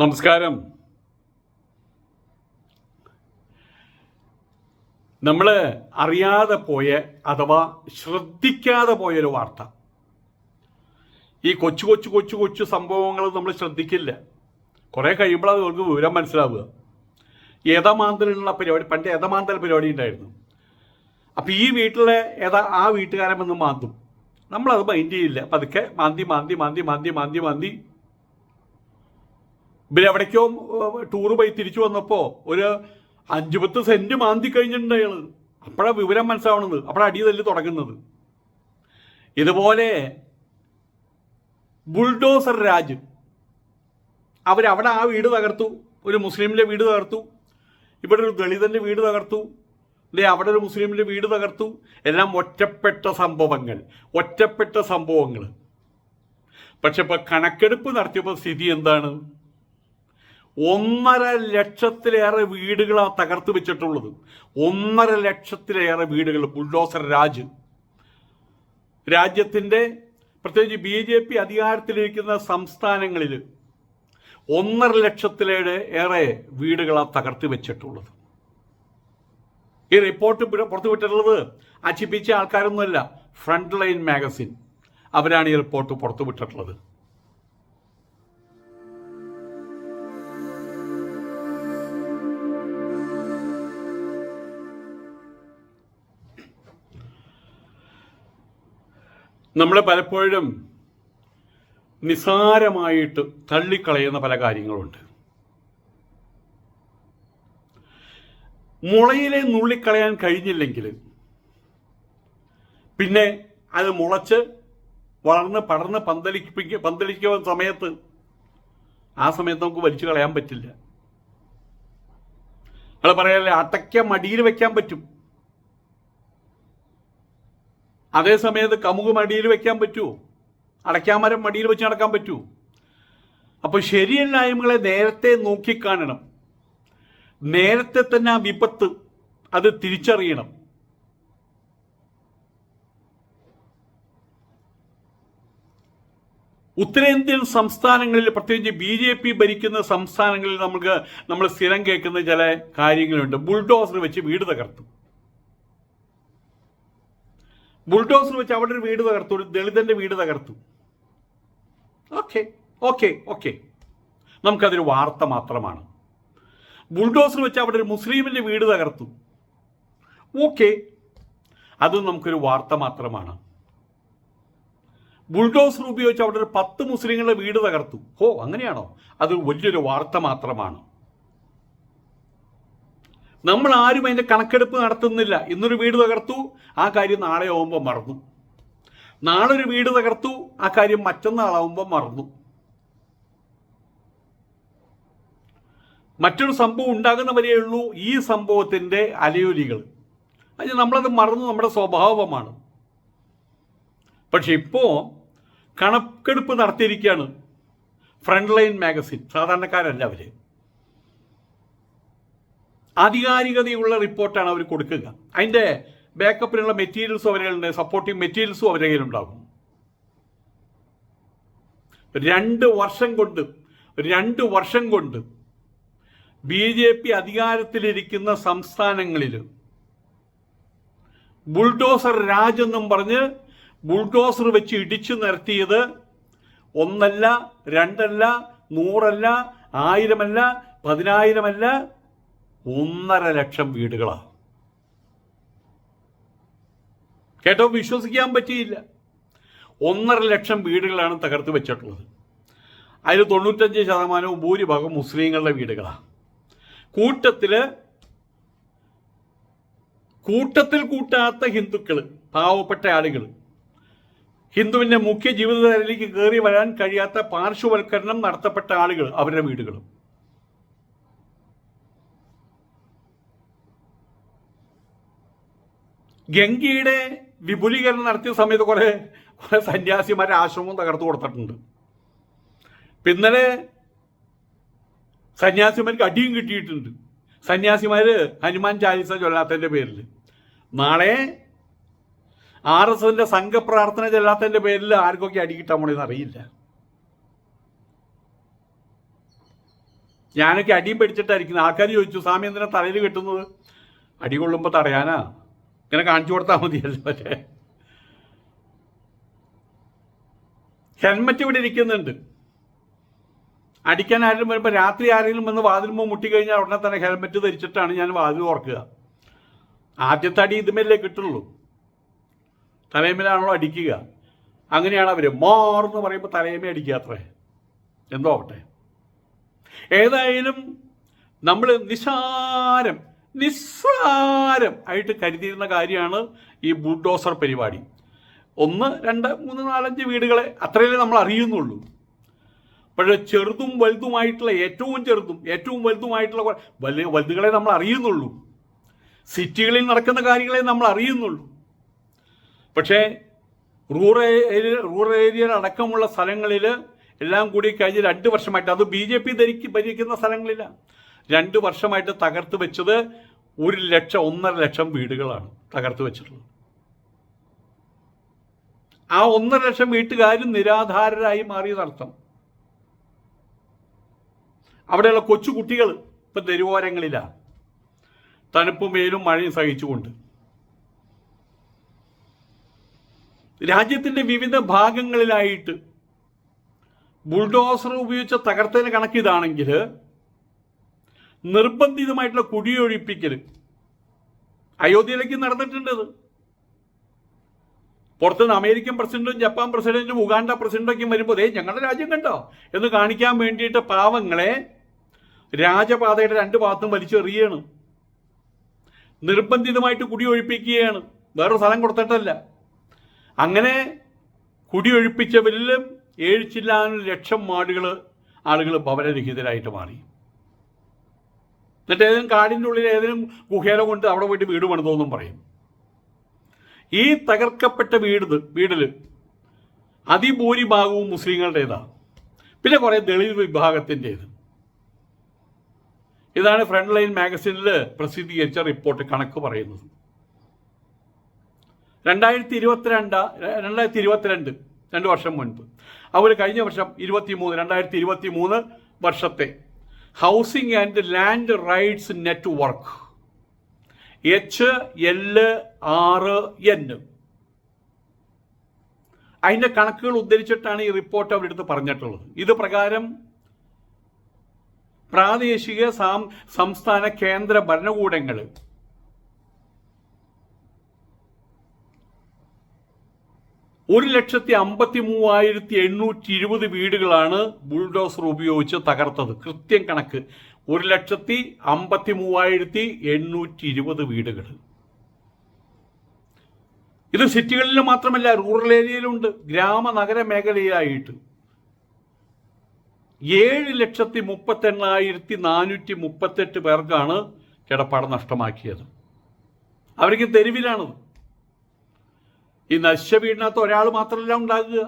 നമസ്കാരം. നമ്മൾ അറിയാതെ പോയ അഥവാ ശ്രദ്ധിക്കാതെ പോയൊരു വാർത്ത. ഈ കൊച്ചു കൊച്ചു കൊച്ചു കൊച്ചു സംഭവങ്ങൾ നമ്മൾ ശ്രദ്ധിക്കില്ല. കുറേ കഴിയുമ്പോൾ അത് വിവരം മനസ്സിലാവുക. ഏതമാന്തലുള്ള പരിപാടി പണ്ട് ഏതമാന്തൽ പരിപാടി ഉണ്ടായിരുന്നു? അപ്പോൾ ഈ വീട്ടിലെ ഏതാ ആ വീട്ടുകാരൻ വന്ന് മാന്തും. നമ്മളത് മൈൻഡ് ചെയ്യില്ല. പതുക്കെ മാന്തി മാന്തി മാന്തി മാന്തി മാന്തി മാന്തി ഇവർ എവിടേക്കോ ടൂറ് പോയി തിരിച്ചു വന്നപ്പോൾ ഒരു അഞ്ചു പത്ത് മാന്തി കഴിഞ്ഞിട്ടുണ്ട് അയാൾ അപ്പോഴാണ് വിവരം മനസ്സിലാവണത്. അപ്പോഴാണ് അടി തല്ലി തുടങ്ങുന്നത്. ഇതുപോലെ ബുൾഡോസർ രാജ് അവരവിടെ ആ വീട് തകർത്തു. ഒരു മുസ്ലിമിന്റെ വീട് തകർത്തു. ഇവിടെ ഒരു ദളിതന്റെ വീട് തകർത്തു. ദേ അവിടെ ഒരു മുസ്ലിമിന്റെ വീട് തകർത്തു. എല്ലാം ഒറ്റപ്പെട്ട സംഭവങ്ങൾ ഒറ്റപ്പെട്ട സംഭവങ്ങൾ. പക്ഷെ ഇപ്പൊ കണക്കെടുപ്പ് നടത്തിയപ്പോൾ സ്ഥിതി എന്താണ്? ഒന്നര ലക്ഷത്തിലേറെ വീടുകളാണ് തകർത്ത് വെച്ചിട്ടുള്ളത്. ഒന്നര ലക്ഷത്തിലേറെ വീടുകൾ ബുൾഡോസർ രാജ്. രാജ്യത്തിന്റെ പ്രത്യേകിച്ച് ബി ജെ പി അധികാരത്തിലിരിക്കുന്ന സംസ്ഥാനങ്ങളിൽ ഒന്നര ലക്ഷത്തിലേറെ ഏറെ വീടുകളാണ് തകർത്ത് വെച്ചിട്ടുള്ളത്. ഈ റിപ്പോർട്ട് പുറത്തുവിട്ടിട്ടുള്ളത് അച്ചിപ്പിച്ച ആൾക്കാരൊന്നുമല്ല ഫ്രണ്ട് ലൈൻ മാഗസിൻ. അവരാണ് ഈ റിപ്പോർട്ട് പുറത്തുവിട്ടിട്ടുള്ളത് നമ്മൾ പലപ്പോഴും നിസാരമായിട്ട് തള്ളിക്കളയുന്ന പല കാര്യങ്ങളുണ്ട്. മുളയിലെ നുള്ളിക്കളയാൻ കഴിഞ്ഞില്ലെങ്കിൽ പിന്നെ അത് മുളച്ച് വളർന്ന് പടർന്ന് പന്തലിപ്പിക്ക പന്തലിക്കുന്ന സമയത്ത് ആ സമയത്ത് നമുക്ക് വലിച്ചു കളയാൻ പറ്റില്ല. നമ്മൾ പറയല്ലേ അട്ടയ്ക്ക മടിയിൽ വെക്കാൻ പറ്റും. അതേ സമയത്ത് കമുക് മടിയിൽ വെക്കാൻ പറ്റുമോ അടയ്ക്കാമരം മടിയിൽ വെച്ച് നടക്കാൻ പറ്റുമോ അപ്പോൾ ശരിയല്ലായ്മകളെ നേരത്തെ നോക്കിക്കാണണം. നേരത്തെ തന്നെ ആ വിപത്ത് അത് തിരിച്ചറിയണം. ഉത്തരേന്ത്യൻ സംസ്ഥാനങ്ങളിൽ പ്രത്യേകിച്ച് ബി ജെ പി ഭരിക്കുന്ന സംസ്ഥാനങ്ങളിൽ നമുക്ക് നമ്മൾ സ്ഥിരം കേൾക്കുന്ന ചില കാര്യങ്ങളുണ്ട്. ബുൾഡോസർ വെച്ച് വീട് തകർത്തു. ബുൾഡോസർ വെച്ച് അവിടെ ഒരു വീട് തകർത്തു ഒരു ദളിതന്റെ വീട് തകർത്തു. Okay okay okay. നമുക്കതൊരു വാർത്ത മാത്രമാണ്. ബുൾഡോസർ വെച്ച് അവിടെ ഒരു മുസ്ലിമിന്റെ വീട് തകർത്തു. ഓക്കെ അതും നമുക്കൊരു വാർത്ത മാത്രമാണ്. ബുൾഡോസർ ഉപയോഗിച്ച് അവിടെ ഒരു പത്ത് മുസ്ലിങ്ങളുടെ വീട് തകർത്തു. ഓ അങ്ങനെയാണോ? അത് വലിയൊരു വാർത്ത മാത്രമാണ്. നമ്മൾ ആരും അതിന്റെ കണക്കെടുപ്പ് നടത്തുന്നില്ല. ഇന്നൊരു വീട് തകർത്തു ആ കാര്യം നാളെ ആവുമ്പോൾ മറന്നു. നാളെ ഒരു വീട് തകർത്തു ആ കാര്യം മറ്റന്നാളാവുമ്പോൾ മറന്നു. മറ്റൊരു സംഭവം ഉണ്ടാകുന്ന വരെയുള്ളൂ ഈ സംഭവത്തിന്റെ അലയൊലികൾ. അത് നമ്മളത് മറന്നു നമ്മുടെ സ്വഭാവമാണ്. പക്ഷെ ഇപ്പോൾ കണക്കെടുപ്പ് നടത്തിയിരിക്കുകയാണ് ഫ്രണ്ട് ലൈൻ മാഗസിൻ സാധാരണക്കാരല്ല അവർ. ആധികാരികതയുള്ള റിപ്പോർട്ടാണ് അവർ കൊടുക്കുക. അതിന്റെ ബാക്കപ്പിനുള്ള മെറ്റീരിയൽസും അവരുണ്ട് സപ്പോർട്ടിംഗ് മെറ്റീരിയൽസും അവരുടെ കയ്യിലുണ്ടാകും. രണ്ട് വർഷം കൊണ്ട് രണ്ട് വർഷം കൊണ്ട് ബി ജെ പി അധികാരത്തിലിരിക്കുന്ന സംസ്ഥാനങ്ങളിൽ ബുൾഡോസർ രാജ് എന്നും പറഞ്ഞ് ബുൾഡോസർ വെച്ച് ഇടിച്ചു നിരത്തിയത് ഒന്നല്ല രണ്ടല്ല നൂറല്ല ആയിരമല്ല പതിനായിരമല്ല ഒന്നര ലക്ഷം വീടുകളാണ് കേട്ടോ വിശ്വസിക്കാൻ പറ്റിയില്ല. ഒന്നര ലക്ഷം വീടുകളാണ് തകർത്ത് വെച്ചിട്ടുള്ളത്. അതിൽ തൊണ്ണൂറ്റഞ്ച് ശതമാനവും ഭൂരിഭാഗം മുസ്ലിങ്ങളുടെ വീടുകളാണ് കൂട്ടത്തിൽ കൂട്ടത്തിൽ കൂട്ടാത്ത ഹിന്ദുക്കൾ പാവപ്പെട്ട ആളുകൾ ഹിന്ദുവിന്റെ മുഖ്യ ജീവിതത്തിലേക്ക് കയറി വരാൻ കഴിയാത്ത പാർശ്വവൽക്കരണം നടത്തപ്പെട്ട ആളുകൾ അവരുടെ വീടുകളും. ഗംഗയുടെ വിപുലീകരണം നടത്തിയ സമയത്ത് കുറെ കുറെ സന്യാസിമാരെ ആശ്രമവും തകർത്തു കൊടുത്തിട്ടുണ്ട്. പിന്നലെ സന്യാസിമാർക്ക് അടിയും കിട്ടിയിട്ടുണ്ട്. സന്യാസിമാര് ഹനുമാൻ ചാലിസ ചൊല്ലാത്തതിന്റെ പേരിൽ. നാളെ ആർ എസ് എസിന്റെ സംഘപ്രാർത്ഥന ചെല്ലാത്തതിന്റെ പേരിൽ ആർക്കൊക്കെ അടി കിട്ടാൻ പോണെന്ന് അറിയില്ല. ഞാനൊക്കെ അടിയും പിടിച്ചിട്ടായിരിക്കുന്നത് ആൾക്കാർ ചോദിച്ചു സ്വാമി എന്തിനാ തലയിൽ കിട്ടുന്നത്? അടി കൊള്ളുമ്പോൾ തടയാനാ? ഇങ്ങനെ കാണിച്ചു കൊടുത്താൽ മതിയല്ലോ അല്ലേ ഹെൽമറ്റ് ഇവിടെ ഇരിക്കുന്നുണ്ട്. അടിക്കാൻ ആരെങ്കിലും വരുമ്പോൾ രാത്രി ആരെങ്കിലും വന്ന് വാതിലുമ്പോൾ മുട്ടിക്കഴിഞ്ഞാൽ ഉടനെ തന്നെ ഹെൽമറ്റ് ധരിച്ചിട്ടാണ് ഞാൻ വാതിൽ ഓർക്കുക. ആദ്യത്തെ അടി ഇതുമല്ലേ കിട്ടുള്ളൂ. തലയമ്മയിലാണല്ലോ അടിക്കുക. അങ്ങനെയാണ് അവർ മാറെന്ന് പറയുമ്പോൾ തലയമ്മ അടിക്കുക അത്രേ. എന്തോ ആവട്ടെ. ഏതായാലും നമ്മൾ നിസാരം നിസ്സാരം ആയിട്ട് കരുതിയിരുന്ന കാര്യമാണ് ഈ ബുൾഡോസർ പരിപാടി. ഒന്ന് രണ്ട് മൂന്ന് നാലഞ്ച് വീടുകളെ അത്രയല്ലേ നമ്മൾ അറിയുന്നുള്ളൂ. പക്ഷേ ചെറുതും വലുതുമായിട്ടുള്ള ഏറ്റവും ചെറുതും ഏറ്റവും വലുതുമായിട്ടുള്ള വലിയ വലുതുകളെ നമ്മൾ അറിയുന്നുള്ളൂ. സിറ്റികളിൽ നടക്കുന്ന കാര്യങ്ങളെ നമ്മൾ അറിയുന്നുള്ളൂ. പക്ഷേ റൂറൽ റൂറൽ ഏരിയയിൽ അടക്കമുള്ള സ്ഥലങ്ങളിൽ എല്ലാം കൂടി കഴിഞ്ഞ് രണ്ട് വർഷമായിട്ട്. അത് ബി ജെ പി ധരിക്ക് ഭരിക്കുന്ന സ്ഥലങ്ങളില്ല. രണ്ട് വർഷമായിട്ട് തകർത്ത് വെച്ചത് ഒരു ലക്ഷം ഒന്നര ലക്ഷം വീടുകളാണ് തകർത്ത് വെച്ചിട്ടുള്ളത്. ആ ഒന്നര ലക്ഷം വീട്ടുകാരും നിരാധാരരായി മാറിയതർത്ഥം. അവിടെയുള്ള കൊച്ചു കുട്ടികൾ ഇപ്പം തെരുവോരങ്ങളിലാണ് തണുപ്പും വെയിലും മഴയും സഹിച്ചുകൊണ്ട്. രാജ്യത്തിന്റെ വിവിധ ഭാഗങ്ങളിലായിട്ട് ബുൾഡോസർ ഉപയോഗിച്ച തകർത്തതിന് കണക്ക് ഇതാണെങ്കിൽ നിർബന്ധിതമായിട്ടുള്ള കുടിയൊഴിപ്പിക്കൽ അയോധ്യയിലേക്ക് നടന്നിട്ടുണ്ട് അത് പുറത്തുനിന്ന് അമേരിക്കൻ പ്രസിഡന്റും ജപ്പാൻ പ്രസിഡന്റും ഉഗാണ്ട പ്രസിഡന്റൊക്കെ വരുമ്പോൾ ഏ ഞങ്ങളുടെ രാജ്യം കണ്ടോ? എന്ന് കാണിക്കാൻ വേണ്ടിയിട്ട് പാവങ്ങളെ രാജപാതയുടെ രണ്ട് ഭാഗത്തും വലിച്ചെറിയാണ് നിർബന്ധിതമായിട്ട് കുടിയൊഴിപ്പിക്കുകയാണ്. വേറെ സ്ഥലം കൊടുത്തിട്ടല്ല. അങ്ങനെ കുടിയൊഴിപ്പിച്ചവരിലും ഏഴ് ചില്ലാനും ലക്ഷം ആളുകൾ ആളുകൾ ഭവനരഹിതരായിട്ട് മാറി. എന്നിട്ട് ഏതെങ്കിലും കാടിന്റെ ഉള്ളിൽ ഏതെങ്കിലും ഗുഹേല കൊണ്ട് അവിടെ പോയിട്ട് വീട് പണിതോന്നും പറയും. ഈ തകർക്കപ്പെട്ട വീട് വീടിൽ അതിഭൂരിഭാഗവും മുസ്ലിങ്ങളുടേതാണ് പിന്നെ കുറേ ദളിത് വിഭാഗത്തിന്റേത് ഇതാണ് ഫ്രണ്ട് ലൈൻ മാഗസിനിൽ പ്രസിദ്ധീകരിച്ച റിപ്പോർട്ട് കണക്ക് പറയുന്നത്. രണ്ടായിരത്തി ഇരുപത്തിരണ്ട് രണ്ടായിരത്തി ഇരുപത്തിരണ്ട് രണ്ട് വർഷം മുൻപ്. അവർ കഴിഞ്ഞ വർഷം ഇരുപത്തി മൂന്ന് രണ്ടായിരത്തി ഇരുപത്തി മൂന്ന് വർഷത്തെ housing and land rights network. H L R N. അതിന്റെ കണക്കുകൾ ഉദ്ധരിച്ചിട്ടാണ് ഈ റിപ്പോർട്ട് അവരെടുത്ത് പറഞ്ഞിട്ടുള്ളത്. ഇത് പ്രകാരം പ്രാദേശിക സംസ്ഥാന കേന്ദ്ര ഭരണകൂടങ്ങൾ ഒരു ലക്ഷത്തി അമ്പത്തി മൂവായിരത്തി എണ്ണൂറ്റി ഇരുപത് വീടുകളാണ് ബുൾഡോസർ ഉപയോഗിച്ച് തകർത്തത്. കൃത്യം കണക്ക്. ഒരു ലക്ഷത്തി അമ്പത്തി മൂവായിരത്തി എണ്ണൂറ്റി ഇരുപത് വീടുകൾ. ഇത് സിറ്റികളിൽ മാത്രമല്ല റൂറൽ ഏരിയയിലുണ്ട്. ഗ്രാമ നഗര മേഖലയിലായിട്ട് ഏഴ് ലക്ഷത്തി മുപ്പത്തെണ്ണായിരത്തി നാനൂറ്റി മുപ്പത്തെട്ട് പേർക്കാണ് കിടപ്പാട നഷ്ടമാക്കിയത്. അവർക്ക് തെരുവിലാണത്. ഈ നശിച്ച വീടിനകത്ത് ഒരാൾ മാത്രമല്ല ഉണ്ടാകുക.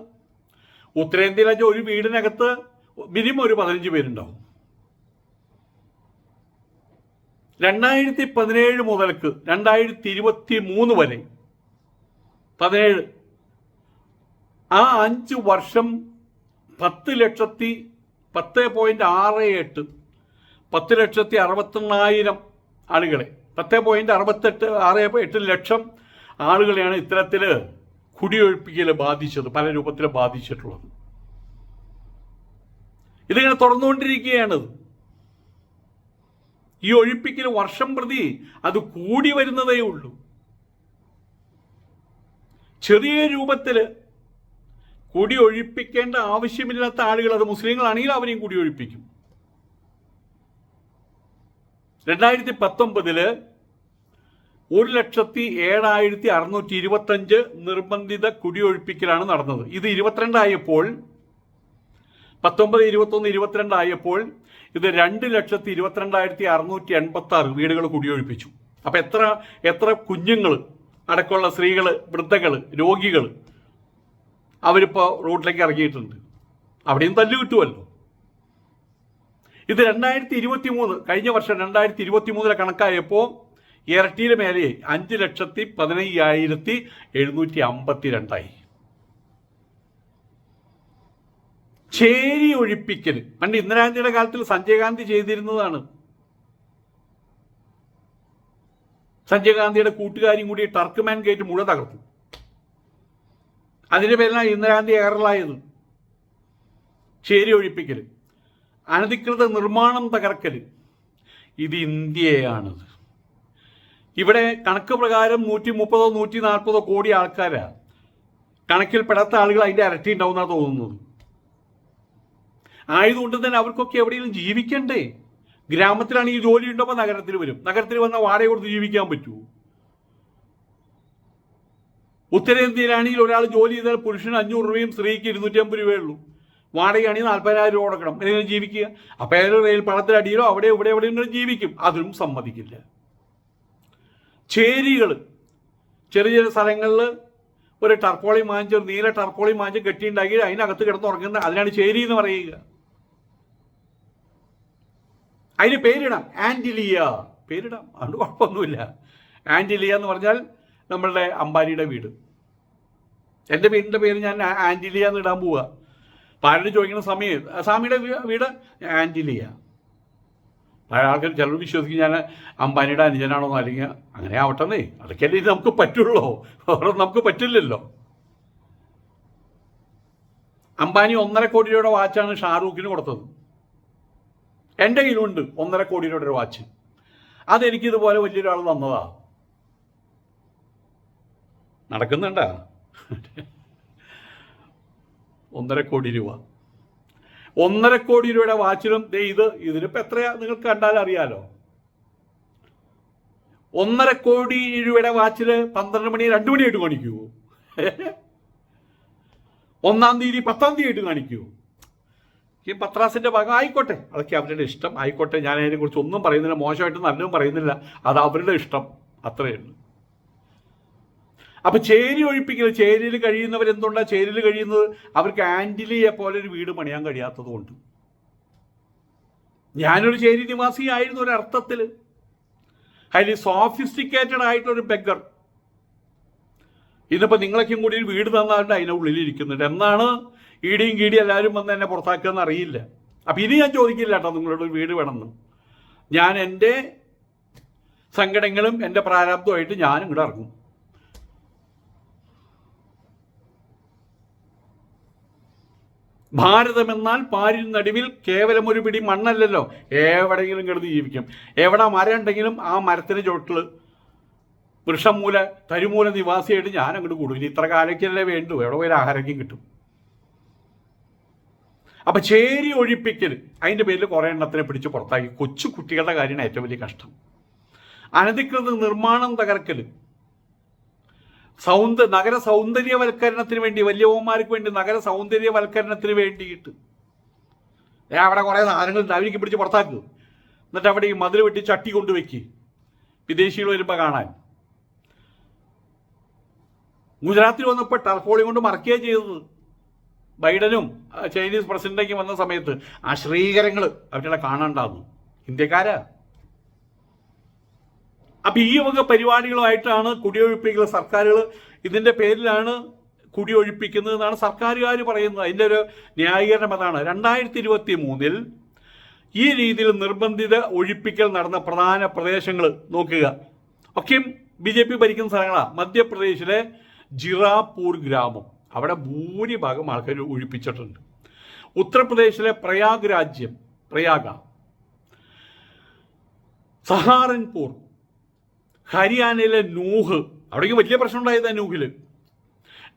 ഉത്തരേന്ത്യയിലെ ഒരു വീടിനകത്ത് മിനിമം ഒരു പതിനഞ്ച് പേരുണ്ടാവും. രണ്ടായിരത്തി പതിനേഴ് മുതൽക്ക് രണ്ടായിരത്തി ഇരുപത്തി മൂന്ന് വരെ പതിനേഴ്. ആ അഞ്ച് വർഷം പത്ത് ലക്ഷത്തി പത്ത് പോയിന്റ് ആറ് എട്ട് പത്ത് ലക്ഷത്തി അറുപത്തെണ്ണായിരം ആളുകളെ പത്ത് പോയിന്റ് അറുപത്തെട്ട് ആറ് എട്ട് ലക്ഷം ആളുകളെയാണ് ഇത്തരത്തിൽ കുടിയൊഴിപ്പിക്കൽ ബാധിച്ചത് പല രൂപത്തിൽ ബാധിച്ചിട്ടുള്ളത്. ഇതിങ്ങനെ തുറന്നുകൊണ്ടിരിക്കുകയാണ് ഈ ഒഴിപ്പിക്കൽ വർഷം പ്രതി അത് കൂടി വരുന്നതേ ഉള്ളൂ. ചെറിയ രൂപത്തിൽ കുടി ഒഴിപ്പിക്കേണ്ട ആവശ്യമില്ലാത്ത ആളുകൾ അത് മുസ്ലിങ്ങളാണെങ്കിൽ അവരെയും കൂടി ഒഴിപ്പിക്കും രണ്ടായിരത്തി പത്തൊമ്പതിൽ ഒരു ലക്ഷത്തി ഏഴായിരത്തി അറുന്നൂറ്റി ഇരുപത്തഞ്ച് നിർബന്ധിത കുടിയൊഴിപ്പിക്കലാണ് നടന്നത്. ഇത് ഇരുപത്തിരണ്ടായപ്പോൾ പത്തൊമ്പത് ഇരുപത്തൊന്ന് ഇരുപത്തിരണ്ടായപ്പോൾ ഇത് രണ്ട് ലക്ഷത്തി ഇരുപത്തിരണ്ടായിരത്തി അറുന്നൂറ്റി എൺപത്തി ആറ് വീടുകൾ കുടിയൊഴിപ്പിച്ചു. അപ്പം എത്ര എത്ര കുഞ്ഞുങ്ങൾ അടക്കമുള്ള സ്ത്രീകൾ വൃദ്ധകൾ രോഗികൾ അവരിപ്പോൾ റോഡിലേക്ക് ഇറങ്ങിയിട്ടുണ്ട്. അവിടെയും തല്ലു കിട്ടുമല്ലോ ഇത് രണ്ടായിരത്തി ഇരുപത്തി മൂന്ന് കഴിഞ്ഞ വർഷം രണ്ടായിരത്തി ഇരുപത്തി മൂന്നിലെ കണക്കായപ്പോൾ ഇരട്ടിയിലെ മേലെ അഞ്ച് ലക്ഷത്തി പതിനയ്യായിരത്തി എഴുന്നൂറ്റി അമ്പത്തി രണ്ടായി ചേരി ഒഴിപ്പിക്കൽ. പണ്ട് ഇന്ദിരാഗാന്ധിയുടെ കാലത്തിൽ സഞ്ജയ് ഗാന്ധി ചെയ്തിരുന്നതാണ്. സഞ്ജയ് ഗാന്ധിയുടെ കൂട്ടുകാരും കൂടി ടർക്ക്മാൻ ഗേറ്റ് മുഴുവൻ തകർത്തു. അതിന്റെ പേരിലാണ് ഇന്ദിരാഗാന്ധി ഏറലായത് ചേരി ഒഴിപ്പിക്കൽ. അനധികൃത നിർമ്മാണം തകർക്കൽ. ഇത് ഇന്ത്യയാണത്. ഇവിടെ കണക്ക് പ്രകാരം നൂറ്റി മുപ്പതോ നൂറ്റി നാൽപ്പതോ കോടി ആൾക്കാരാ. കണക്കിൽ പെടാത്ത ആളുകൾ അതിന്റെ ഇരട്ടി ഉണ്ടാവുന്ന തോന്നുന്നത്. ആയതുകൊണ്ട് തന്നെ അവർക്കൊക്കെ എവിടെയെങ്കിലും ജീവിക്കണ്ടേ? ഗ്രാമത്തിലാണെങ്കിൽ ജോലി ഉണ്ടപ്പോൾ നഗരത്തിൽ വരും. നഗരത്തിൽ വന്ന വാടക കൊടുത്ത് ജീവിക്കാൻ പറ്റുമോ ഉത്തരേന്ത്യയിലാണെങ്കിൽ ഒരാൾ ജോലി ചെയ്താൽ പുരുഷന് അഞ്ഞൂറ് രൂപയും സ്ത്രീക്ക് ഇരുന്നൂറ്റി അമ്പത് രൂപയേ ഉള്ളൂ. വാടകയാണെങ്കിൽ നാൽപ്പതിനായിരം രൂപ കൊടുക്കണം. എന്തെങ്കിലും ജീവിക്കുക? അപ്പം അയാൾ റെയിൽ പണത്തിലടിയിലോ അവിടെ ഇവിടെ എവിടെയെങ്കിലും ജീവിക്കും. അതിനും സമ്മതിക്കില്ല. ചേരികൾ. ചെറിയ ചെറിയ സ്ഥലങ്ങളിൽ ഒരു ടർപ്പോളി മാഞ്ച് ഒരു നീല ടർപ്പോളി മാഞ്ച് കെട്ടിയുണ്ടാക്കി അതിനകത്ത് കിടന്ന് ഉറങ്ങുന്ന അതിനാണ് ചേരി എന്ന് പറയുക. അതിന് പേരിടാം. ആന്റിലിയ പേരിടാം. അതുകൊണ്ട് കുഴപ്പമൊന്നുമില്ല. ആന്റിലിയ എന്ന് പറഞ്ഞാൽ നമ്മളുടെ അമ്പാനിയുടെ വീട്. എന്റെ വീടിന്റെ പേര് ഞാൻ ആന്റിലിയ എന്ന് ഇടാൻ പോവുക പാരന് ചോദിക്കുന്ന സമയം സ്വാമിയുടെ വീട് ആന്റിലിയ പല ആൾക്കാർ ചിലർ വിശ്വസിക്കും ഞാൻ അംബാനിയുടെ അനുജനാണോന്നോ അല്ലെങ്കിൽ അങ്ങനെ ആവട്ടെന്നേ. അതൊക്കെയല്ലേ ഇത് നമുക്ക് പറ്റുള്ളൂ. വേറെ നമുക്ക് പറ്റില്ലല്ലോ. അംബാനി ഒന്നര കോടി രൂപയുടെ വാച്ചാണ് ഷാറൂഖിന് കൊടുത്തത്. എന്റെ കയ്യിലുണ്ട് ഒന്നര കോടി രൂപയുടെ ഒരു വാച്ച്. അതെനിക്കിതുപോലെ വലിയൊരാൾ തന്നതാ. നടക്കുന്നുണ്ടാ? ഒന്നര കോടി രൂപ. ഒന്നര കോടി രൂപയുടെ വാച്ചിലും ദേ ഇത് ഇതിനിപ്പോൾ എത്രയാ? നിങ്ങൾ കണ്ടാൽ അറിയാലോ. ഒന്നര കോടി രൂപയുടെ വാച്ചിൽ പന്ത്രണ്ട് മണി രണ്ട് മണിയായിട്ട് കാണിക്കൂ. ഒന്നാം തീയതി പത്താം തീയതി ആയിട്ട് കാണിക്കൂ. ഈ പത്രാസിന്റെ ഭാഗം ആയിക്കോട്ടെ. അതൊക്കെ അവരുടെ ഇഷ്ടം. ആയിക്കോട്ടെ. ഞാൻ അതിനെക്കുറിച്ച് ഒന്നും പറയുന്നില്ല. മോശമായിട്ട് നല്ലതും പറയുന്നില്ല. അത് അവരുടെ ഇഷ്ടം. അത്രയേ ഉള്ളൂ. അപ്പൊ ചേരി ഒഴിപ്പിക്കൽ ചേരിയിൽ കഴിയുന്നവർ എന്തുകൊണ്ടാണ് ചേരിയിൽ കഴിയുന്നത് അവർക്ക് ആന്റിലിയെ പോലെ ഒരു വീട് പണിയാൻ കഴിയാത്തത് കൊണ്ട് ഞാനൊരു ചേരി നിവാസിയായിരുന്നു ഒരു അർത്ഥത്തിൽ ഹൈലി സോഫിസ്റ്റിക്കേറ്റഡ് ആയിട്ടൊരു ബെഗർ ഇന്നിപ്പോ നിങ്ങളൊക്കെയും കൂടി ഒരു വീട് തന്നാണ്ട് അതിന്റെ ഉള്ളിൽ ഇരിക്കുന്നുണ്ട് എന്നാണ് ഈടിയും കീടിയും എല്ലാവരും വന്ന് എന്നെ പുറത്താക്കുമെന്ന് അറിയില്ല. അപ്പൊ ഇനി ഞാൻ ചോദിക്കില്ല കേട്ടോ നിങ്ങളോട് ഒരു വീട് വേണമെന്ന്. ഞാൻ എന്റെ സങ്കടങ്ങളും എന്റെ പ്രാരാബ്ദമായിട്ട് ഞാനും ഇങ്ങോട്ട് ഇറങ്ങും. ഭാരതം എന്നാൽ പാരിൻ നടുവിൽ കേവലം ഒരു പിടി മണ്ണല്ലല്ലോ. എവിടെയെങ്കിലും കിടന്ന് ജീവിക്കും. എവിടെ മരം ഉണ്ടെങ്കിലും ആ മരത്തിന് ചോട്ടിൽ വൃക്ഷമൂല തരുമൂല നിവാസിയായിട്ട് ഞാൻ അങ്ങോട്ട് കൂടും. ഇനി ഇത്ര കാലയ്ക്കല്ലേ വേണ്ടു. എവിടെ പോയി ആഹാരക്കും കിട്ടും. അപ്പൊ ചേരി ഒഴിപ്പിക്കൽ അതിന്റെ പേരിൽ കുറെ എണ്ണത്തിനെ പിടിച്ച് പുറത്താക്കി. കൊച്ചു കുട്ടികളുടെ കാര്യമാണ് ഏറ്റവും വലിയ കഷ്ടം. അനധികൃത നിർമ്മാണം തകർക്കൽ. സൗന്ദ നഗര സൗന്ദര്യവൽക്കരണത്തിന് വേണ്ടി വലിയവന്മാർക്ക് വേണ്ടി നഗര സൗന്ദര്യവൽക്കരണത്തിന് വേണ്ടിയിട്ട്. ഏ അവിടെ കുറേ സാധനങ്ങൾ അവർക്ക് പിടിച്ച് പുറത്താക്കുക എന്നിട്ട് അവിടെ ഈ മതിൽ വെട്ടി ചട്ടി കൊണ്ടുവയ്ക്ക്. വിദേശികൾ വരുമ്പോൾ കാണാൻ. ഗുജറാത്തിൽ വന്നപ്പോൾ ടർഫോളി കൊണ്ട് മറക്കുകയാണ് ചെയ്തത്. ബൈഡനും ചൈനീസ് പ്രസിഡന്റൊക്കെ വന്ന സമയത്ത് ആ ശ്രീകരങ്ങൾ അവരുടെ കാണണ്ടാകുന്നു ഇന്ത്യക്കാരാ? അപ്പൊ ഈ വക പരിപാടികളുമായിട്ടാണ് കുടിയൊഴിപ്പിക്കുന്ന സർക്കാരുകൾ. ഇതിന്റെ പേരിലാണ് കുടിയൊഴിപ്പിക്കുന്നത് എന്നാണ് സർക്കാരുകാർ പറയുന്നത്. അതിന്റെ ഒരു ന്യായീകരണം അതാണ്. രണ്ടായിരത്തി ഇരുപത്തി മൂന്നിൽ ഈ രീതിയിൽ നിർബന്ധിത ഒഴിപ്പിക്കൽ നടന്ന പ്രധാന പ്രദേശങ്ങൾ നോക്കുക. ഒക്കെയും ബി ജെ പി ഭരിക്കുന്ന സ്ഥലങ്ങളാണ് മധ്യപ്രദേശിലെ ജിറാപൂർ ഗ്രാമം. അവിടെ ഭൂരിഭാഗം ആൾക്കാർ ഒഴിപ്പിച്ചിട്ടുണ്ട്. ഉത്തർപ്രദേശിലെ പ്രയാഗ് രാജ്യം പ്രയാഗ. സഹാറൻപൂർ ഹരിയാനയിലെ നൂഹ് അവിടേക്ക് വലിയ പ്രശ്നം ഉണ്ടായത് നൂഹിൽ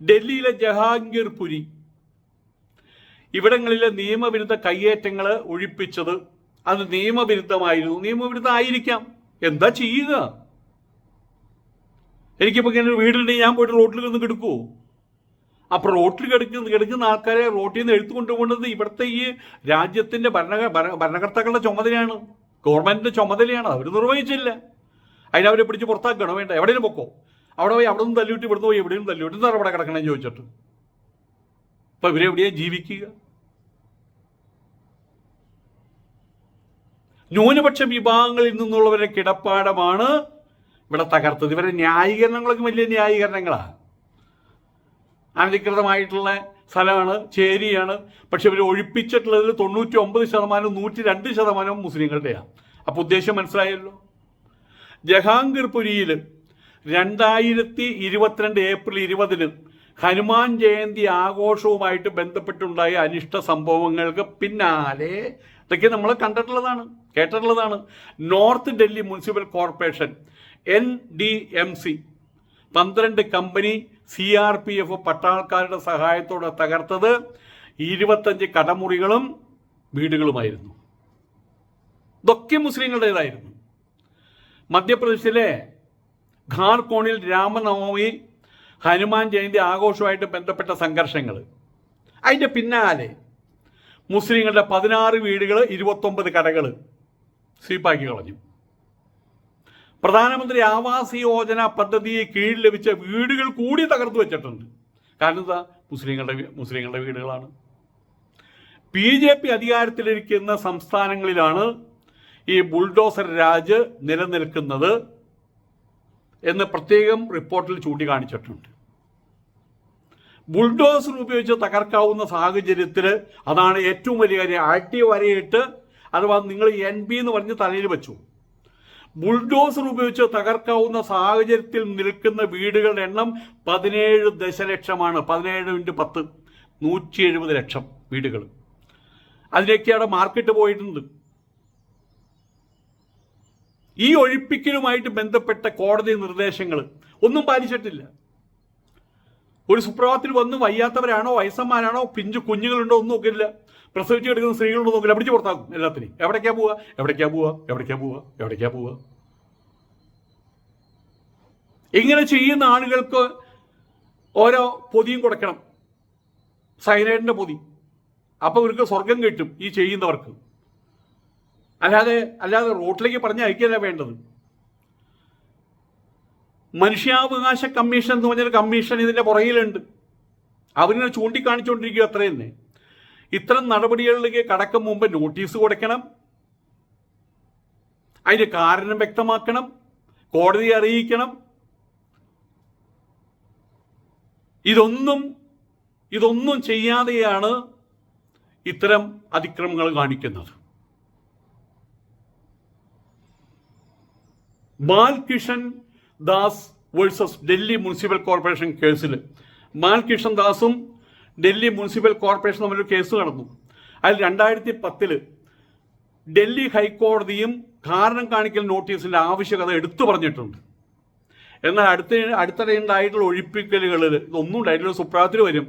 ഡൽഹിയിലെ ജഹാംഗീർപുരി ഇവിടങ്ങളിലെ നിയമവിരുദ്ധ കയ്യേറ്റങ്ങൾ ഒഴിപ്പിച്ചത് അത് നിയമവിരുദ്ധമായിരുന്നു. നിയമവിരുദ്ധം ആയിരിക്കാം എന്താ ചെയ്യുക? എനിക്കിപ്പോൾ ഇങ്ങനെ വീടുണ്ടെങ്കിൽ ഞാൻ പോയിട്ട് റോട്ടിൽ നിന്ന് കിടക്കുമോ അപ്പോൾ റോട്ടിൽ കിടക്കുന്ന കിടക്കുന്ന ആൾക്കാരെ റോട്ടിൽ നിന്ന് എടുത്തു കൊണ്ടുപോകുന്നത് ഇവിടുത്തെ ഈ രാജ്യത്തിന്റെ ഭരണ ഭരണകർത്താക്കളുടെ ചുമതലയാണ്. ഗവൺമെന്റിന്റെ ചുമതലയാണ്. അവർ നിർവഹിച്ചില്ല. അതിനവരെ പിടിച്ച് പുറത്താക്കണോ വേണ്ട എവിടെയും പൊക്കോ. അവിടെ പോയി അവിടെ നിന്ന് തല്ലിയിട്ട് ഇവിടുന്ന് പോയി എവിടെയും തല്ലിയിട്ട് എന്താണ് അവിടെ കിടക്കണമെന്ന് ചോദിച്ചിട്ട്. അപ്പൊ ഇവരെവിടെയാ ജീവിക്കുക? ന്യൂനപക്ഷ വിഭാഗങ്ങളിൽ നിന്നുള്ളവരുടെ കിടപ്പാടമാണ് ഇവിടെ തകർത്തത്. ഇവരുടെ ന്യായീകരണങ്ങളൊക്കെ വലിയ ന്യായീകരണങ്ങളാണ് അനധികൃതമായിട്ടുള്ള സ്ഥലമാണ് ചേരിയാണ്. പക്ഷെ ഇവർ ഒഴിപ്പിച്ചിട്ടുള്ളതിൽ തൊണ്ണൂറ്റി ഒമ്പത് ശതമാനവും നൂറ്റി രണ്ട് ശതമാനവും മുസ്ലിങ്ങളുടെയാണ് അപ്പോൾ ഉദ്ദേശം മനസ്സിലായല്ലോ? ജഹാംഗീർപുരിയിൽ രണ്ടായിരത്തി ഇരുപത്തിരണ്ട് ഏപ്രിൽ ഇരുപതിന് ഹനുമാൻ ജയന്തി ആഘോഷവുമായിട്ട് ബന്ധപ്പെട്ടുണ്ടായ അനിഷ്ട സംഭവങ്ങൾക്ക് പിന്നാലെ ഇതൊക്കെ നമ്മൾ കണ്ടിട്ടുള്ളതാണ് കേട്ടിട്ടുള്ളതാണ്. North Delhi municipal corporation N D M C പന്ത്രണ്ട് company C R P F പട്ടാൾക്കാരുടെ സഹായത്തോടെ തകർത്തത് ഇരുപത്തഞ്ച് കടമുറികളും വീടുകളുമായിരുന്നു. ഇതൊക്കെ മുസ്ലിങ്ങളുടേതായിരുന്നു. മധ്യപ്രദേശിലെ ഖാർകോണിൽ രാമനവമി ഹനുമാൻ ജയന്തി ആഘോഷവുമായിട്ട് ബന്ധപ്പെട്ട സംഘർഷങ്ങൾ അതിന്റെ പിന്നാലെ മുസ്ലിങ്ങളുടെ പതിനാറ് വീടുകൾ ഇരുപത്തൊമ്പത് കടകൾ സ്വീപ്പാക്കി കളഞ്ഞു. പ്രധാനമന്ത്രി ആവാസ് യോജന പദ്ധതിയെ കീഴിൽ ലഭിച്ച വീടുകൾ കൂടി തകർത്തു വെച്ചിട്ടുണ്ട്. കാരണം എന്താ? മുസ്ലിങ്ങളുടെ മുസ്ലിങ്ങളുടെ വീടുകളാണ്. ബി ജെ പി അധികാരത്തിലിരിക്കുന്ന സംസ്ഥാനങ്ങളിലാണ് ഈ ബുൾഡോസർ രാജ് നിലനിൽക്കുന്നത് എന്ന് പ്രത്യേകം റിപ്പോർട്ടിൽ ചൂണ്ടിക്കാണിച്ചിട്ടുണ്ട്. ബുൾഡോസർ ഉപയോഗിച്ച് തകർക്കാവുന്ന സാഹചര്യത്തിൽ അതാണ് ഏറ്റവും വലിയ കാര്യം. ആക്റ്റീവ് വരയിട്ട് അഥവാ നിങ്ങൾ എൻ ബി എന്ന് പറഞ്ഞ് തലയിൽ വെച്ചു. ബുൾഡോസർ ഉപയോഗിച്ച് തകർക്കാവുന്ന സാഹചര്യത്തിൽ നിൽക്കുന്ന വീടുകളുടെ എണ്ണം പതിനേഴ് ദശലക്ഷമാണ്. പതിനേഴ് ഇന്റു പത്ത് നൂറ്റി എഴുപത് ലക്ഷം വീടുകൾ അതിലേക്ക് അവിടെ മാർക്കറ്റ് പോയിട്ടുണ്ട്. ഈ ഒഴിപ്പിക്കലുമായിട്ട് ബന്ധപ്പെട്ട കോടതി നിർദ്ദേശങ്ങൾ ഒന്നും പാലിച്ചിട്ടില്ല. ഒരു സുപ്രഭാതത്തിൽ വന്ന് വയ്യാത്തവരാണോ വയസ്സന്മാരാണോ പിഞ്ചു കുഞ്ഞുങ്ങളുണ്ടോ ഒന്നും നോക്കില്ല പ്രസവിച്ച് കിടക്കുന്ന സ്ത്രീകളുണ്ടോ നോക്കില്ല പിടിച്ച് പുറത്താക്കും എല്ലാത്തിനും എവിടേക്കാ പോവുക? എവിടേക്കാ പോവുക? എവിടേക്കാ പോവുക? എവിടേക്കാ പോവുക? ഇങ്ങനെ ചെയ്യുന്ന ആളുകൾക്ക് ഓരോ പൊതിയും കൊടുക്കണം. സൈനൈഡിന്റെ പൊതി. അപ്പോൾ ഇവർക്ക് സ്വർഗം കിട്ടും ഈ ചെയ്യുന്നവർക്ക്. അല്ലാതെ അല്ലാതെ റോട്ടിലേക്ക് പറഞ്ഞ് അയക്കല്ല വേണ്ടത്. മനുഷ്യാവകാശ കമ്മീഷൻ എന്ന് പറഞ്ഞൊരു കമ്മീഷൻ ഇതിന്റെ പുറകിലുണ്ട്. അവരിനെ ചൂണ്ടിക്കാണിച്ചുകൊണ്ടിരിക്കുക അത്ര തന്നെ. ഇത്തരം നടപടികളിലേക്ക് കടക്കും മുമ്പ് നോട്ടീസ് കൊടുക്കണം. അതിന്റെ കാരണം വ്യക്തമാക്കണം. കോടതി അറിയിക്കണം. ഇതൊന്നും ഇതൊന്നും ചെയ്യാതെയാണ് ഇത്തരം അതിക്രമങ്ങൾ കാണിക്കുന്നത്. Balkishan Das versus Delhi municipal corporation കേസിൽ. ബാൽകിഷൻ ദാസും ഡൽഹി മുനിസിപ്പൽ കോർപ്പറേഷൻ തമ്മിലൊരു കേസ് നടന്നു. അതിൽ രണ്ടായിരത്തി പത്തിൽ ഡൽഹി ഹൈക്കോടതിയും കാരണം കാണിക്കൽ നോട്ടീസിന്റെ ആവശ്യകത എടുത്തു പറഞ്ഞിട്ടുണ്ട്. എന്നാൽ അടുത്ത അടുത്തിടെ ഉണ്ടായിട്ടുള്ള ഒഴിപ്പിക്കലുകളിൽ ഇതൊന്നും ഉണ്ടായിട്ടില്ല. സുപ്രാത്തിൽ വരും.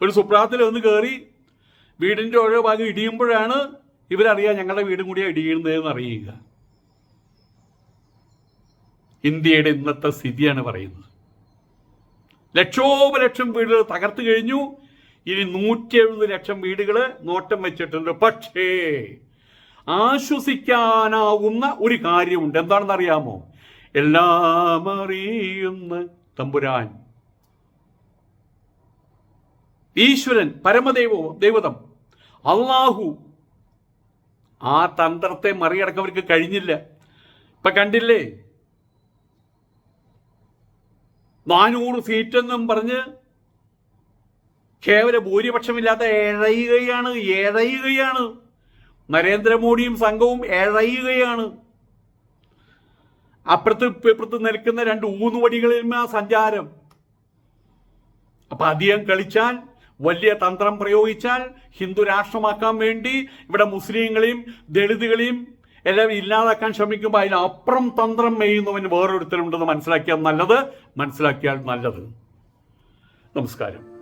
ഒരു സുപ്രാത്തിൽ ഒന്ന് കയറി വീടിന്റെ ഓരോ ഭാഗം ഇടിയുമ്പോഴാണ് ഇവരറിയാം ഞങ്ങളുടെ വീടും കൂടിയാണ് ഇടിയുന്നതെന്ന് അറിയുക. ഇന്ത്യയുടെ ഇന്നത്തെ സ്ഥിതിയാണ് പറയുന്നത്. ലക്ഷോപലക്ഷം വീടുകൾ തകർത്തു കഴിഞ്ഞു. ഇനി നൂറ്റി എഴുപത് ലക്ഷം വീടുകൾ നോട്ടം വെച്ചിട്ടുണ്ട്. പക്ഷേ ആശ്വസിക്കാനാവുന്ന ഒരു കാര്യമുണ്ട്. എന്താണെന്ന് അറിയാമോ എല്ലാം അറിയുന്ന തമ്പുരാൻ. ഈശ്വരൻ പരമദൈവോ ദൈവതം അള്ളാഹു. ആ തന്ത്രത്തെ മറികടക്കവർക്ക് കഴിഞ്ഞില്ല. ഇപ്പൊ കണ്ടില്ലേ? നാനൂറ് സീറ്റെന്നും പറഞ്ഞ് കേവല ഭൂരിപക്ഷമില്ലാത്ത എഴയുകയാണ് എഴയുകയാണ്. നരേന്ദ്രമോദിയും സംഘവും എഴയുകയാണ്. അപ്പുറത്ത് ഇപ്പുറത്ത് നിൽക്കുന്ന രണ്ട് ഊന്നുവടികളിൽ സഞ്ചാരം. അപ്പൊ അധികം കളിച്ചാൽ വലിയ തന്ത്രം പ്രയോഗിച്ചാൽ ഹിന്ദു രാഷ്ട്രമാക്കാൻ വേണ്ടി ഇവിടെ മുസ്ലിങ്ങളെയും ദളിതുകളെയും എല്ലാം ഇല്ലാതാക്കാൻ ശ്രമിക്കുമ്പോൾ അതിനപ്പുറം തന്ത്രം മെയ്യുന്നവന് വേറൊരുത്തരുണ്ടെന്ന് മനസ്സിലാക്കിയാൽ നല്ലത് മനസ്സിലാക്കിയാൽ നല്ലത്. നമസ്കാരം.